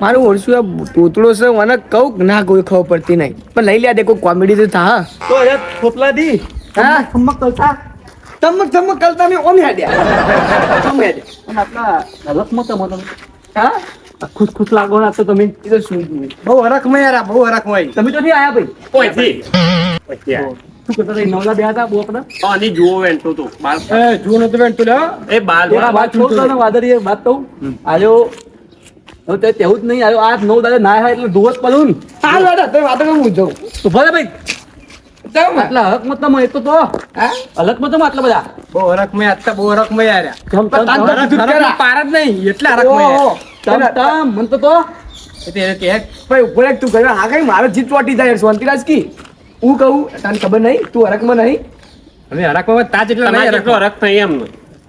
મારું ઓળશું આ તોતડો છે મને કહું ના કોઈ ખબર પડતી નહીં. પણ લઈ લે દે કોઈ કોમેડી તો થા તો અરે ખોપલા દી હા થમક કરતા? તમક તમક કરતા મે ઓમ હેડ્યા ઓમ હેડ્યા અને આપણા રસમાં તમે તમે હા? ખુશ ખુશ લાગો ના તો તમે એ તો શું? બહુ હરખમાં યાર બહુ હરખમાં તમે તો નહીં આયા ભાઈ? કોઈ પછી આ. શું કરતા હતા નવલા બે હતા જુઓ તો બાલ એ જુઓ નતો બેન લે એ બાલ એના વાત છોડ વાદળી વાત તો આજો તે તેવું જ નહીં આવ્યો. આઠ નવ દાદા ના એટલે દોષ પડું ને હા દાદા તમે વાતો કરું હું જાઉં. તો ભલે ભાઈ. આટલા હક તો તો. અલગ આટલા બધા? બહુ બહુ. પાર જ નહીં એટલા તમ મન તો તો. ભાઈ ઉપર એક તું કર્યો હા કઈ મારો જીત ચોટી જાય શાંતિરાજ કી? હું કહું તને ખબર નહીં તું હરકમાં નહીં. હવે હરખમાં તાજ એટલા હરક નહીં એમ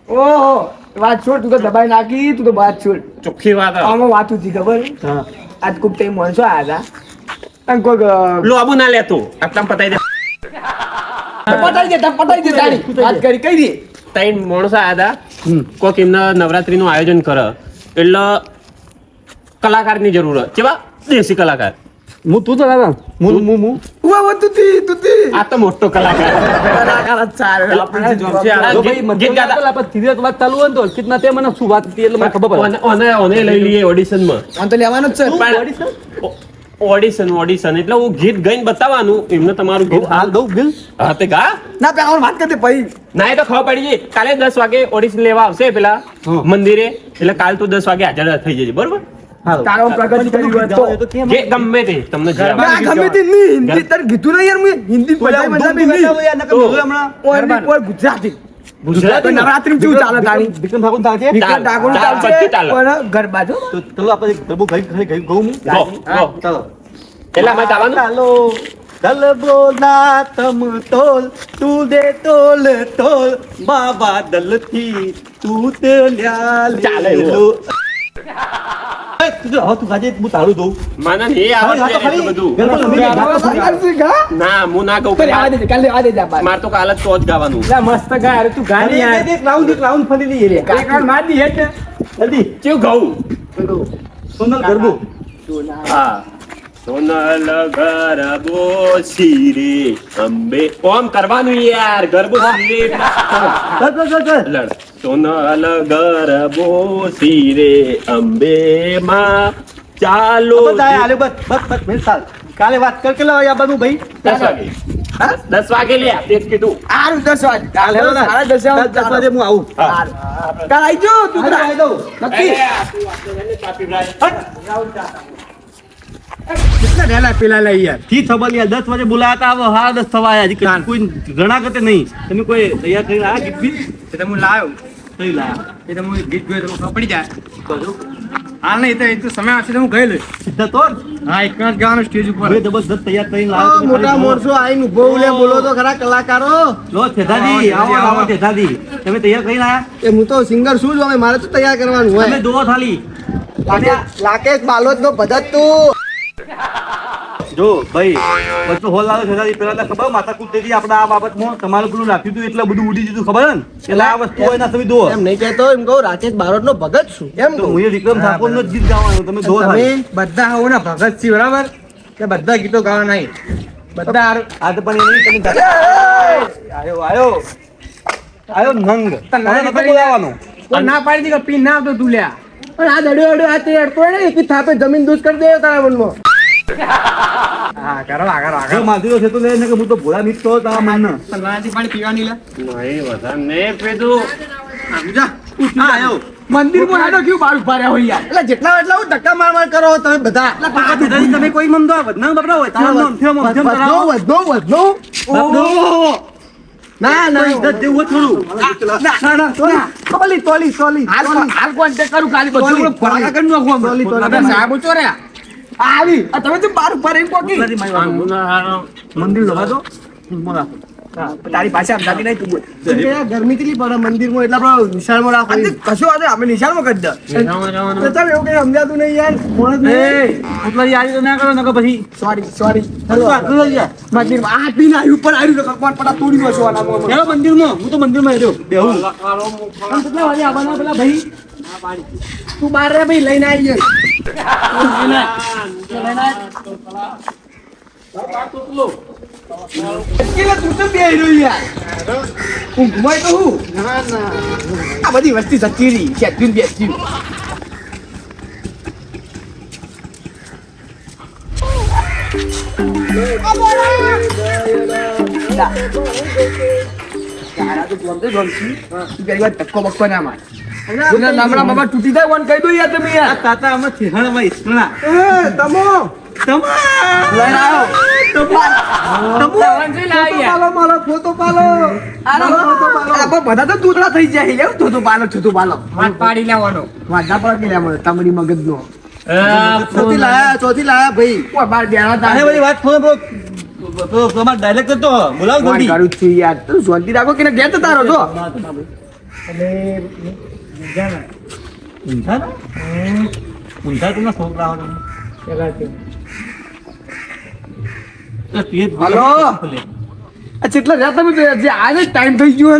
ઓહો. વાત છોડ તું તો દબાઈ નાખી તું તો વાત છોડ. ચોખ્ખી વાત આમાં વાત હતી ખબર? હા. આજ કોઈક ટાઈમ માણસો આવ્યા હતા અને કોઈક લો આબુ ના લેતો આટલા પતાઈ દે. પતાઈ દેતા પતાઈ દે તારી. વાત કરી કઈ દે. ત્રણ માણસો આયા હતા કોઈક એમના નવરાત્રીનું આયોજન કરે. એટલે કલાકારની જરૂર હોય. કેવા? દેશી કલાકાર. હું તું તો દાદા હું હું હું. ઉવા વા તુતી તુતી આ તો મોટો કલાકાર. કલાકાર જ સારો. આપણે જે જોબ છે, આ ગીત- ભાઈ ગીત ગાતા. આપણે ધીરે વાત ચાલુ હોય તો કિતના તે મને શું વાત હતી એટલે મને ખબર પડે. ઓને- ઓને ઓને લઈ લઈએ ઓડિશનમાં આમ તો લેવાનો જ છે. પણ ઓડિશન ઓડિશન એટલે હું ગીત ગઈને બતાવવાનું. એમને તમારું ગીત હાલ દઉં બિલ. હા તે ગા. ના પેલા વાત કરતે પછી ના એ તો ખબર પડી ગઈ. કાલે દસ વાગે ઓડિશન લેવા આવશે પેલા મંદિરે. એટલે કાલ તો દસ વાગે હાજર થઈ જજે બરોબર? તારો પ્રગતિ કરી હોય તો. જે ગમે તે તમને જે ગમે તે નહીં. હિન્દી તારે કીધું નહીં યાર મેં. હિન્દી પંજાબી પંજાબી નહીં. તો ઓનલી ફોર ગુજરાતી. ગુજરાતી? નવરાત્રી કેવું ચાલે તારી? વિક્રમ ઠાકોર ચાલે છે વિક્રમ ઠાકોર ચાલે, ચાલશે પણ ગરબા જો. તો ચલો આપણે ગરબો ગઈ ગઈ ગઈ ગઉં હું? Go, go. ચાલો. એટલે અમે જવાનું ચાલો. દલબો ના તમ તોલ તું દે તોલ તોલ. બાબા દલથી તું તે લ્યા ચાલે હવે તું ગાજે હું તારું દઉં મને નહીં આવડશે એટલું બધું લે, લે. ના હું ના કહું કાલે આવવા દેજે, કાલે આ બાર. મારે તો કાલે જ તો જ ગાવાનું લા, મસ્ત ગા અરે તું ગા અરે, નહીં એક- રાઉન્ડ એક રાઉન્ડ ફરી લઈએ રે યાર. એક વાર માર દી હેઠ. જલ્દી કેવું ગાવું સોનલ ગરબો હા સોનલ ગરબો સીરે અંબે. ઓમ કરવાનું યાર ગરબો ચાલ લડ. સોનલ ગરબો શીરે અંબે માં ચાલો આલે બસ બસ કાલે વાત કર કેટલા વાગે આવવાનું ભાઈ. દસ વાગે. હા? દસ વાગે લે તે કીધું. હારું, દસ વાગે. કાલે ના. સાડા વાગે હું આવું. કાલે જો તું આવી દઉં. નક્કી? કેટલા વહેલા પેલા લઈ યાર? થી ખબર યાર. દસ વાગે બોલાયા હતા હવે હા દસ થવા આયા. હજી કોઈ ઘણા કરતે નહીં. તમે કોઈ તૈયાર કરીને આ ગીત બી. તમે લાવ્યો કઈ લાયા એ તમે ગીત ગયો તમે પડી જાય. કજો હાલ નહીં તો એ તો સમય આવશે હું ગયેલો સીધા તો હા એક જ ગાવાનું સ્ટેજ ઉપર. જબરદસ્ત તૈયાર કરીને લાવ્યો મોટા મોરસો આઈને ઊભો ઉલે બોલો તો ખરા કલાકારો. લો જેઠાજી આવો, આવો આવો. આવો તમે તૈયાર કરીને આયા? એ હું તો સિંગર શું જ હવે મારે તો તૈયાર કરવાનું તમે દો થાલી લાકેશ બાલોદ નો ભગત તું. જો ભાઈ બધું હોલ લાવ્યો જેઠાજી પેલા તો ખબર માથા કૂદ થઈ આપણે આ બાબતમાં. તમારું પેલું રાખ્યું હતું એટલે બધું ઉડી જતું ખબર ને? એટલે આ વસ્તુ હોય ના તમે દો એમ નહીં કહેતો એમ કહું રાકેશ બારોટ નો ભગત છું. એમ તો કહું. હું વિક્રમ ઠાકોર નો ગીત ગાવાનું તમે દો તમે બધા આવો ને ભગત છી બરાબર? કે બધા ગીતો ગાવા નહીં. બધા આ તો પણ એ તમે આયો આયો. આયો નંગ. તને કોઈ ના પાડી દી કે પીન ના આવતો તું લ્યા. પણ આ દડ્યો અડ્યો આ તે અડતો ને એક થાપે જમીન દૂધ કરી દે તારા મનમાં હા કરો આગળ આગળ માધીરો છે તો લે ને કે હું તો ભોળા નીચ તો તારા માન તલવારથી પાણી પીવાની લે. નહીં વધારે નહીં પેલું જા. હા આયો. મંદિરમાં હેડો કેવું બાર ઊભા રહ્યા હોય યાર. એટલે જેટલા એટલા હું ધક્કા માર માર કરો તમે બધા. આ જેઠાજી તમે કોઈ મન દો બદનામ હોય તારા નામ થયો મમ થયો વધનો વધનો વધનો ઓહો ના ના ઇજ્જત જેવું થોડું. ના ના ના તોલી તોલી તોલી હાલ હાલ કોન્ટેક્ટ કરું ખાલી બધું. ફરાકા કરી નાખું તોલી તોલી સાહેબ ઉચો રહ્યા. આવી. આ તમે તો બાર ઉપર એમ કોકી. મંદિર લવા દો. મોરા તારી પાસે આમ જાતી નહીં તું ગરમી કેટલી પડે મંદિરમાં એટલે નિશાળમાં રાખો કશું વાંધો આપણે નિશાળમાં કરી દે. ચાલ એવું કઈ સમજાતું નહીં યાર. એટલા યારી તો ના કરો નકર પછી સોરી સોરી મંદિરમાં આ પીને આવ્યું ઉપર આવ્યું તો કકવાટ પટા તોડી નાખો આના મંદિરમાં મંદિરમાં હું તો મંદિરમાં રહ્યો. બેહું કેટલા વાગે આવવાના પેલા ભાઈ? તું બાર રે ભાઈ લઈને આવી કેટલા તું તો બે રહ્યો યાર હું ઘુમાય તો હું આ બધી વસ્તી સચ્ચી રહી છે બેસી તારા તો ગમતે ગમતી તું પેલી વાર ધક્કો બક્કો ના માર બાબા તૂટી જાય વન કહી દો યાર તમે યાર તાતા અમે થિહાણમાં ઈસણા એ તમો લઈને આવો પાલો મારો ફોટો પાલો આનો બધા તો તૂતડા થઈ જાય લે તો પાલો પાલો વાત પાડી લેવાનો તમારી મગજ નો ચોથી લાયા ચોથી લાયા ભાઈ ઓ બાર બેણા તા બધી વાત ફોન પેલો તમારો ડાયલેક્ટ તો બોલાવ ગોડી જલ્દી કરું છું યાર તું શાંતિ રાખો કે ગેટ તારો રહો છો ઊંધા ને? ઊંધા તું એ જ હલો? આ કેટલા રહ્યા તમે જે આજે ટાઈમ થઈ ગયો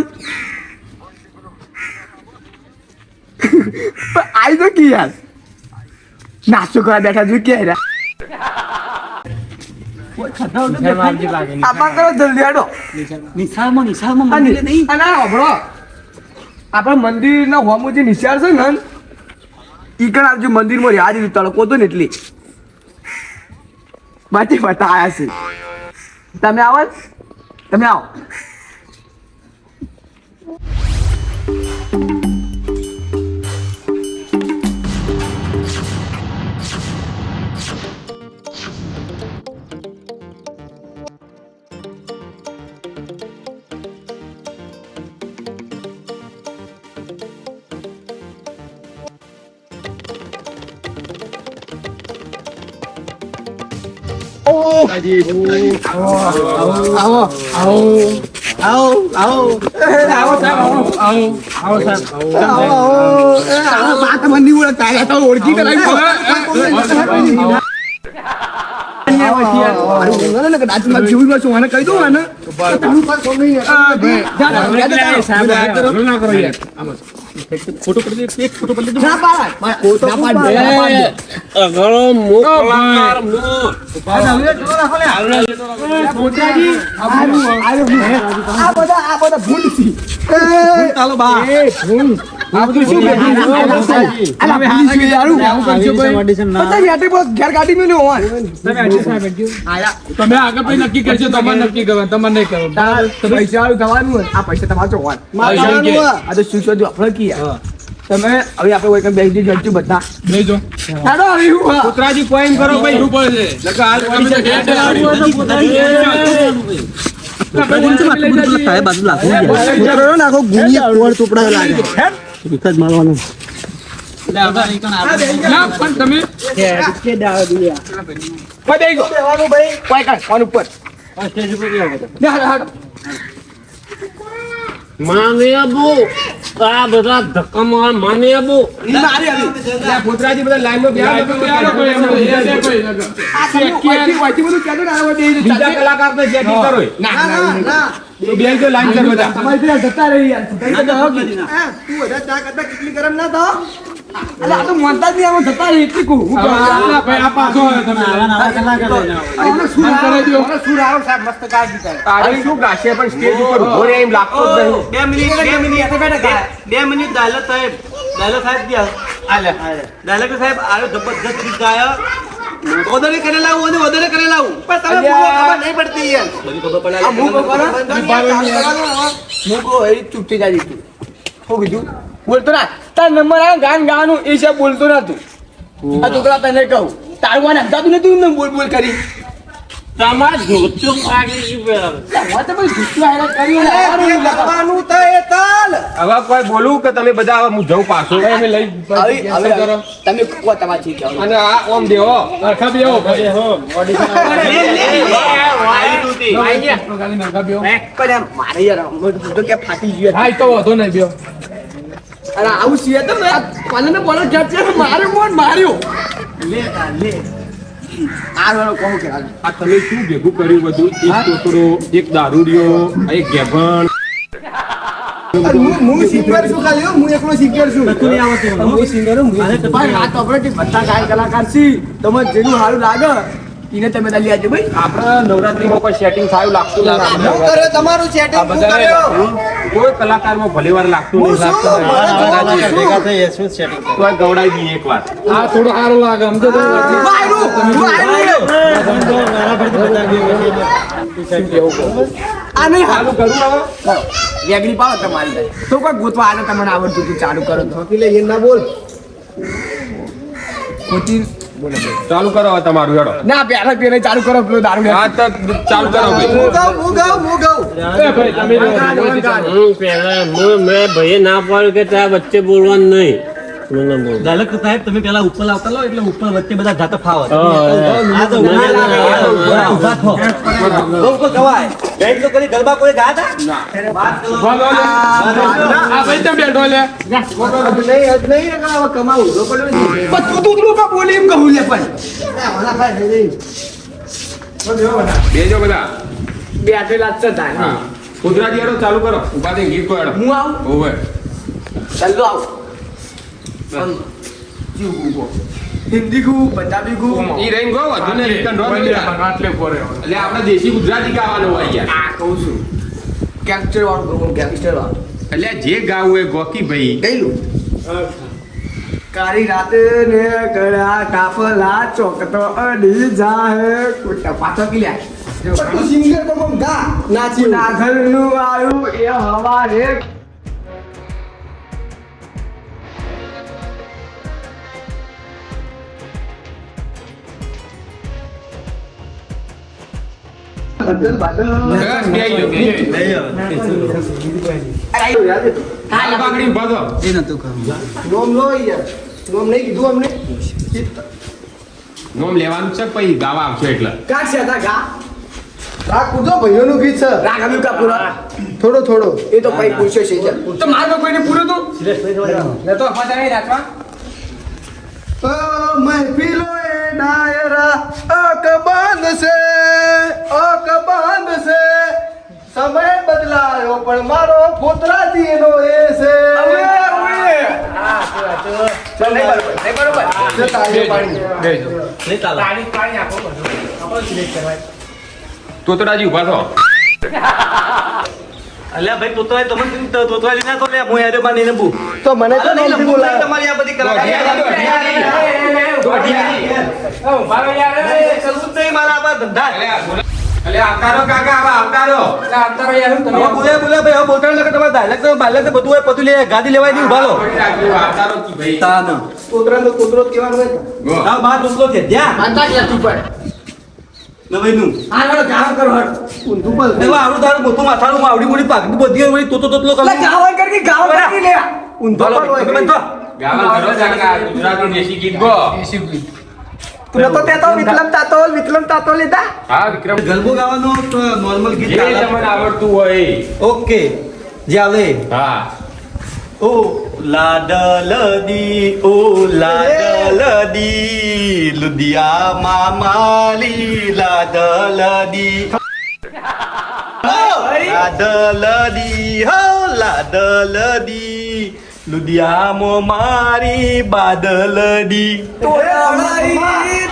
આઈ તો કી યાર. નાસ્તો કરવા બેઠા છું કે કરો જલ્દી આડો નિશાળમાં નિશાળમાં નહીં. અને આ હોભળો. આપણા મંદિરના હોમો જે નિશાળ છે ને ઈ કણ આવજો મંદિરમાં યાદ જ તડકો તો ને એટલી. બાકી બતા આયા છે. તમે આવો તમે આવો. આવો આવો આવો આવો આવો એ, આવો બાત મંદી ઓળખ તારે તો ઓળખી કરાવી જીવનમાં છું મને કહી દઉં ને ના પાડ. ના પાડ અગળો મોકલાર મો આ બધા આ બધા ભૂલ છે ચાલો બા આ બધું શું બેઠું? અલા, છે. બધા બસ ઘેર કાઢી મેલ્યો હોય. તમે આગળ પછી નક્કી કરશો તમારે નક્કી કરવાનું તમારે નહીં કરવાનું. પૈસા થવાનું આ પૈસા તમારા આ તો શું શોધ્યું આપણે કી તમે હવે આપણે કોઈ કઈ બેસી જજો બધા. લઈ જો. ચાલો હવે એવું હા. કૂતરાજી કરો ભાઈ છે? હાલ પૈસા સાહેબ બાજુ લાગુ નાખો ગુણિયા પોળ ચોપડા લાગે. જ મારવાનો પણ તમે. માને આ બધા ધક્કા માર માને આબુ ઈ મારી આવી. કૂતરાજી બધા લાઈનમાં બેહા તો બેહા કોઈ એમ તો એ દે કોઈ નકર. આ તમે ઓયથી- ઓયથી બધું કહેજો ને, આ બધું એ જ બીજા ચાલશે. કલાકાર જેટી કરો ના, ના, ના. તો બેન તો લાઈન કરો બધા તમારી પેલા જતા રહી યાર. જતા રહો કે. હા, તું વધારે ચા કરતા કેટલી ગરમ ના થાવ? અલા, આ તો મોનતા જ નહીં, આમાં જતા રહી એટલી કહું. હું કહું? ના ભાઈ આ પાછો આવ્યો તમે આનો સુર આમ આવે, કરી દ્યો. આનો સુર આવે, સાહેબ, મસ્ત ગાય દીધા. તારી શું ગાશે પણ સ્ટેજ ઉપર ઊભો રહે એમ લાગતો જ નહીં બે મિનિટ બે મિનિટ બે મિનિટ દાલત સાહેબ દાલત સાહેબ ગયા દાલત સાહેબ આયો જબરદસ્ત ગીત ગાયા ઓદરે કરે લાવું અને વધારે કરે લાવું. પણ તમે. ખબર નહીં પડતી યાર ખબર પડે ચૂપ થઈ જાય તું. શું કીધું? બોલતો ના. તાર નંબર આ ગાન ગાવાનું એ છે બોલતો ના તું. આ છોકરા તને કહું. તારું વાને હમજાતું નથી ને બોલ બોલ કરી. તમાર જોતું બરાબર. હું તો લગાવ. હવે કોઈ બોલું કે તમે બધા હવે હું જઉં પાછો? અમે લઈ હવે કરો તમે તમારી. અને આ ઓમ દેવો. બેહો મારે યાર કે ફાટી ગયો હા તો વાંધો નહીં બેહો. અરે આવું છે તો મેં પાલને બોલો મારે મોન માર્યો? આ વાળો કે આ તમે શું ભેગું કર્યું બધું? એક છોકરો એક દારૂડિયો એક ગેભણ. હું હું સિંગર છું ખાલી હું. એકલો સિંગર છું. હું સિંગર હું બધા ગાયક કલાકાર છે તમે જેનું સારું લાગે એને તમે ના આજે ભાઈ. આપણે નવરાત્રીમાં કોઈ સેટિંગ થયું લાગતું નથી. તમારું સેટિંગ કોઈ કલાકારમાં ભલી વાર લાગતું નથી. નહીં મને જોવાનું શું? તો આ ગવડાવી દઈએ એક વાર. આ થોડું સારું લાગે સમજો તો વેગડી પાડો તમારી. તો કોઈ ગોતવા આને તમને આવડતું હતું ચાલુ કરો તો. એટલે એ ના બોલ. ખોટી ચાલુ કરો તમારું હેડો. ના પેલા પહેલા ચાલુ કરો પેલું દારૂ હા તો ચાલુ કરો ભાઈ. હું ગાઉં હું ગાઉં હું ગાઉં. ભાઈ હું પેલા મેં ભાઈએ ના પાડ્યું કે ત્યાં વચ્ચે બોલવાનું નહીં. તો સાહેબ તમે પેલા ઉપર આવતા લો એટલે ઉપર વચ્ચે બધા ગાતા ફાવે. ગરબા કોઈ ગાતા વાત કરો. બોલો, બોલો. આ ભાઈ તમે બેઠો લે. નહીં આજ નહીં ને હવે કમાવું. બોલી એમ કહું લે પણ બેજો બધા. બે આટલા છે ગુજરાતી ચાલુ કરો. ઊભા થઈને ગીત હું આવું? ઓવે ચાલો આવ. જીવ ગુગો હિન્દી ગુ પંજાબી ગુ ઈ રહીને ગો વધુ ને રિટર્ન રો એટલે આપણે દેશી ગુજરાતી ગાવાનું હોય યાર આ કહું છું. ગેંગસ્ટર વાળું ગયું ગેંગસ્ટર વાળું. એટલે જે ગાવું એ ગોકી ભાઈ. ગયેલું કારી રાતે ને ગળા કાફલા ચોકતો અડી જાહે. કુટા પાછો કી લ્યા. તું સિંગર તો કોમ ગા નાચી નાગરનું આવ્યું એ હવા નોમ લો યાર. નોમ નહીં કીધું અમને. નોમ લેવાનું છે પછી ગાવા આવશે એટલે. કાક છે તા ગા. આ કૂદો ભાઈઓનું ગીત છે. રાગ અમી કા પૂરા થોડો થોડો. એ તો ભાઈ પૂછ્યો છે તો મારો કોઈને પૂરો તો? ને તો અપાતા નહીં રાખવા મહેફિલો એ આંખ અક બંધ છે અક બંધ છે સમય બદલાયો પણ મારો પોતરાજી એનો એ છે. ઊભા થો. અલ્યા ભાઈ તોતરાય તમને તો તોતરાય લીધા તો લે હું યારમાં નહીં લંબુ તો મને તો નહીં. તમારી આ બધી કલાકારી ચલવું જ નહીં મારા તો લેવાય નહીં ઉભાલો કી આડું તારું મોટું માથાનું આવડી મોડી પાકડી બધી હોય તો તો તોતલો. ઊંધો. કાકા દેશી ગીત ગો. તું નતો કહેતો વિક્રમ તાતોલ, વિક્રમ તાતોલ લીધા? હા વિક્રમ. ગરબો ગાવાનો નોર્મલ ગીત જે તમને આવડતું હોય ઓકે જે આવે. હા. ઓ લાડલદી ઓ લાડલદી લુધિયા મામાલી લાડલદી. લાડલદી હો લાડલદી. લુધિયામો મારી બાદલડી તોતળાઈ,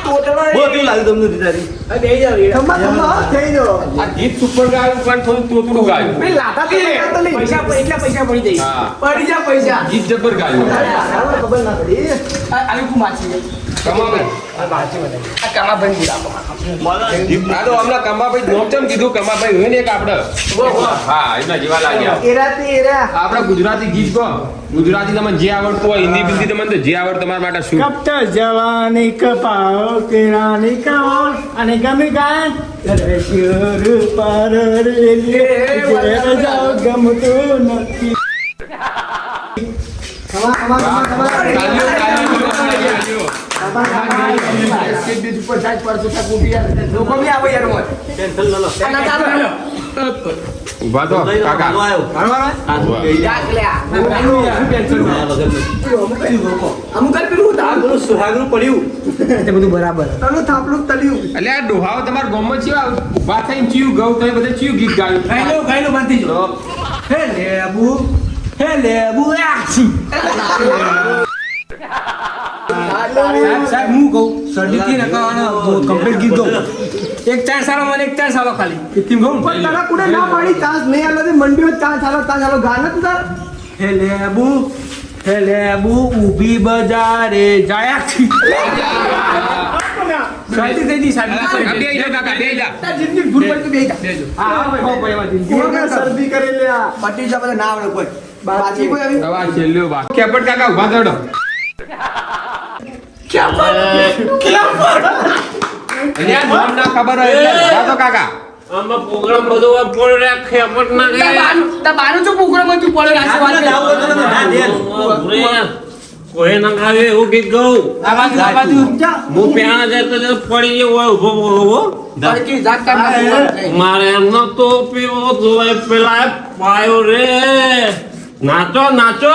તોતળાઈ. બહુ કેવું લાગ્યું તમને દીદારી થઈ. આ ગીત સુપર ગાયું પણ થોડું તોતડું ગાયું પેલી લાતા તો નહીં, એટલા પૈસા પડી જાય. પડી જાય પૈસા. ગીત જબર ગાયું ખબર ના પડી. આ- હું માછી ગઈ. કમાભાઈ. આ કાળાભાઈ બોલાવો. આ તો હમણાં કમાભાઈ નોમ ચમ કીધું? કમાભાઈ હોય ને એક આપણે. હા એમના જેવા લાગ્યા. એરાથી એરા. આપણે ગુજરાતી ગીત કહો ગુજરાતી તમને જે આવડતું હોય હિન્દી બિંદી તમને જે આવડે તમારા માટે શું? કપ જવાની કપાઓ કેરાની કવાળ અને ગમી ગાય રસિયો પાર રેલીએ. ઘેર ગમતું નથી. આ. ઊભા તો, કાકા બરાબર? જાગ લ્યા. અમુક જ પેલું હતું. સુહાગનું પડ્યું થાપલું તળિયું. એટલે આ ડોહાઓ તમારા ગામમાં ચેવા ઊભા થઈને ચીયું ગૌ તમે બધા ચીયું ગીત ગાયું હે લેબુ હે લેબુ આછી સાહેબ સાહેબ હું કહું શરદીથી નકાવાનો કમ્પ્લીટ ગીત ગાઉં. એક ચાર સાલો મને એક ચાર સાલો ખાલી. એટલી કહું પણ તને કુડે ના પાડી ચાન્સ નહીં આલો તે મંડીમાં ચાન્સ આલો ચાન્સ આલો ગાને તું તાર હે લેબુ હે લેબુ ઊભી બજારે જાયા છી સાહેબ કાકા. તાર જિંદગી ભૂલ તો જા. હા ભાઈ ભાઈ શરદી કરી લે પટી જા બધા ના આવડે કોઈ. બાકી કોઈ આવી? હવે આ છેલ્લું બાકી. કેપટ કાકા ઊભા ના ખબર હોય એટલે ઊભા થો કાકા આમાં પ્રોગ્રામ બધો પડે રાખે પણ ના તાર બાનું તાર બાનું જો પ્રોગ્રામ તું પડે રાખ વાત ના આવો તો ના દે કોઈ ના ખાવે એવું ગીત ગાઉં આ બાજુ આ બાજુ જા હું પ્યાણા જતો જતો પડી ગયો હોય ઊભો ઊભો ઊભો તડકી જાત કાઢ નાખી મારે એમનો તો પીવો જોવાય પેલા પાયો રે નાચો નાચો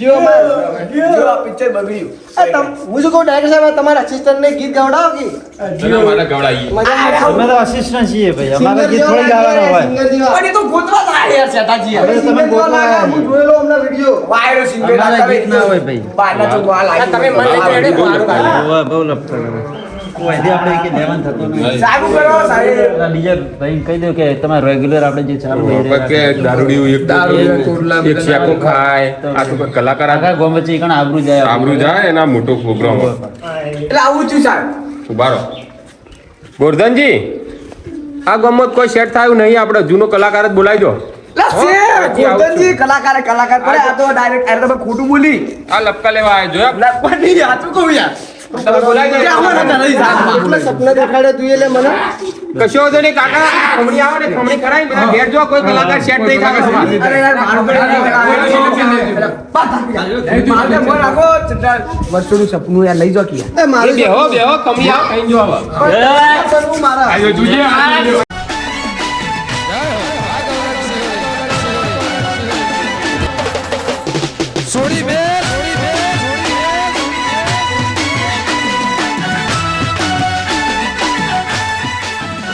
તોય પેલા પાયો રે મધરો દારૂ સડ્યો સડ્યો જો જો આ પિક્ચર બગડ્યું. આ તમ હું શું કહું ડાયરેક્ટર સાહેબ તમારા અસિસ્ટન્ટ ને ગીત ગવડાવો કે? ગવડાવીએ અમે તો અસિસ્ટન્ટ છીએ ભાઈ. અમારે ગીત થોડી ગાવાનો હોય. પણ એ તો ગોતવા તો છે તાજી હવે તમે ગોતવા હું જોયેલો હમણાં વિડિયો વાયરો સિંગર ના હોય ભાઈ. બારના તો ગોવા તમે મને મારું બહુ કરે. આપણે કે લેવાનું થતું નહીં. સાગુ કરો સાહેબ બીજા ભાઈ કહી દો કે તમારે રેગ્યુલર આપણે જે ચાલુ હોય કે રાખો. એક દારૂડિયું, ચોટલા એક શેકો ખાય આ તો કલાકાર આખા ગામ વચ્ચે ઈ કણ આબરૂ જાય આબરૂ જાય? એના મોટો પ્રોગ્રામ. એટલે આવું છું સાહેબ. ઊભા રહો. ગોરધનજી આ ગમત કોઈ સેટ થયું નહીં? આપણે જૂનો કલાકાર જ બોલાવી દો. કલાકાર કલાકાર પડે. આ તો ડાયરેક્ટ ખોટું બોલી. આ લપકા લેવા આવ્યો જોયા? લપકા નહીં સાચું કહું યાર. તમે બોલાવી સપના દેખાડે તું એટલે મને? કશો વાંધો નહીં કાકા ખમણી આવે ને ખમણી કરાવી બધા ઘેર જો કોઈ કલાકાર સેટ નહીં થાય અરે યાર મારું મારે સપનું યાર લઈ જો કે એ બેહો બેહો ખમણી આવો જો મારા.